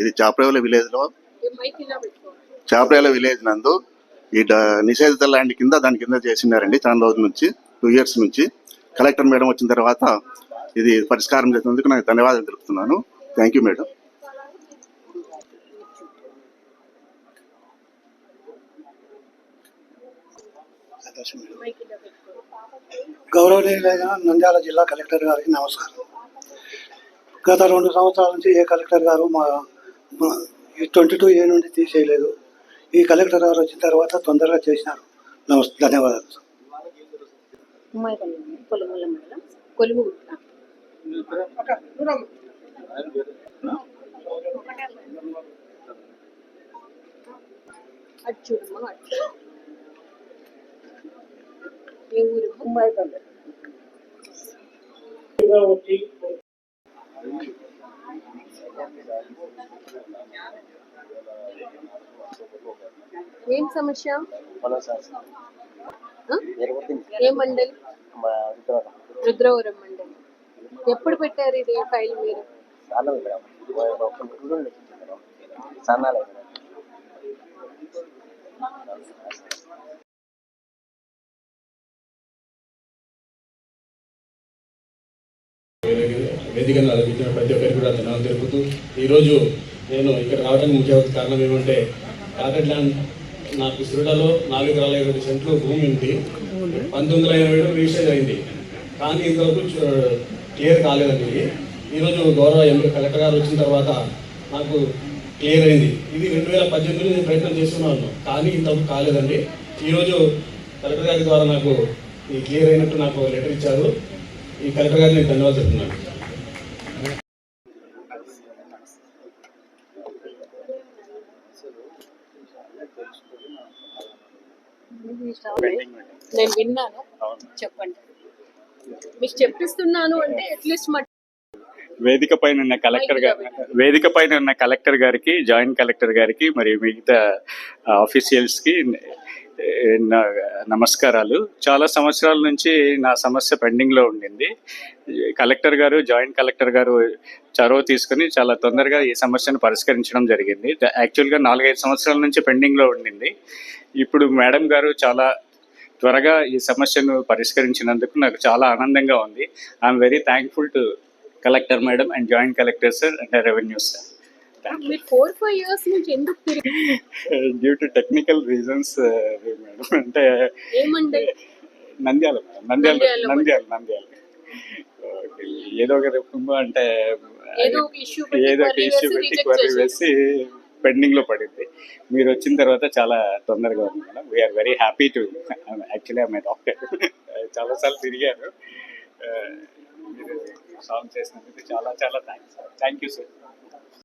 ఇది చాప్రేవల విలేజ్లో? చాప్రేవల విలేజ్ నందు ఈ నిషేధిత ల్యాండ్ కింద దాని కింద చేసినారండి చాలా రోజుల నుంచి టూ ఇయర్స్ నుంచి. కలెక్టర్ మేడం వచ్చిన తర్వాత ఇది పరిష్కారం చేసినందుకు నాకు ధన్యవాదాలు తెలుపుతున్నాను. థ్యాంక్ యూ మేడం గౌరవనీయులైన నంద్యాల జిల్లా కలెక్టర్ గారికి నమస్కారం. గత రెండు సంవత్సరాల నుంచి ఏ కలెక్టర్ గారు మా ట్వంటీ టూ ఏ నుండి తీసేయలేదు. ఈ కలెక్టర్ గారు వచ్చిన తర్వాత తొందరగా చేసినారు. నమస్తే ధన్యవాదాలు అచ్చు కొలుముల మండలం కొలుము అటు చూడమ్మా అటు ఏ ఊరు ఉమ్మాయిపల్లి ఏం సమస్య? ఆ? ఏ మండల్? రుద్రవరం మండలి. ఎప్పుడు పెట్టారు ఇది ఫైల్ మీరు? వేదికను అలపించిన ప్రతి ఒక్కరికి కూడా ధన్యవాదాలు తెలుపుతూ ఈరోజు నేను ఇక్కడ రావడానికి ముఖ్య కారణం ఏమంటే రాకెట్ ల్యాండ్ నాకు సిరుడలో నాలుగు ఎకరాల ఇరవై సెంట్లు భూమి ఉంది. పంతొమ్మిది వందల ఇరవై ఏడు రిజిస్టర్ అయింది. కానీ ఇంతవరకు క్లియర్ కాలేదండి. ఈరోజు గౌరవ ఎంపీ కలెక్టర్ గారు వచ్చిన తర్వాత నాకు క్లియర్ అయింది. ఇది రెండు వేల పద్దెనిమిది నేను ప్రయత్నం చేస్తున్నాను. కానీ ఇంతవరకు కాలేదండి. ఈరోజు కలెక్టర్ గారి ద్వారా నాకు ఈ క్లియర్ అయినట్టు నాకు లెటర్ ఇచ్చారు. ఈ కలెక్టర్ గారిని ధన్యవాదాలు చెప్తున్నాను. నేను విన్నాను. చెప్పండి. మీకు చెప్పిస్తున్నాను అంటే అట్లీస్ట్ మా వేదిక పైన ఉన్న కలెక్టర్ గారు వేదిక పైన ఉన్న కలెక్టర్ గారికి జాయింట్ కలెక్టర్ గారికి మరియు మిగతా ఆఫీషియల్స్కి నమస్కారాలు. చాలా సంవత్సరాల నుంచి నా సమస్య పెండింగ్లో ఉండింది. కలెక్టర్ గారు జాయింట్ కలెక్టర్ గారు చొరవ తీసుకుని చాలా తొందరగా ఈ సమస్యను పరిష్కరించడం జరిగింది. యాక్చువల్గా నాలుగైదు సంవత్సరాల నుంచి పెండింగ్లో ఉండింది. ఇప్పుడు మేడం గారు చాలా త్వరగా ఈ సమస్యను పరిష్కరించినందుకు నాకు చాలా ఆనందంగా ఉంది. I'm very thankful to collector madam and joint collector sir and revenue sir. మీరు ఫోర్ ఫైవ్ ఇయర్స్ నుంచి ఎందుకు due to technical reasons madam అంటే ఏ మండల్ నంద్యాల నంద్యాల నంద్యాల నంద్యాల. ఏదో ఒక రకంగా అంటే ఏదో ఒక ఇష్యూ పెట్టి క్వరీ వేసి పెండింగ్లో పడింది. మీరు వచ్చిన తర్వాత చాలా తొందరగా ఉంది madam we're very happy to actually I doctor చాలాసార్లు తిరిగాను. Uh, మీరు సాల్వ్ చేసినందుకు చాలా చాలా థ్యాంక్స్ థ్యాంక్ యూ సార్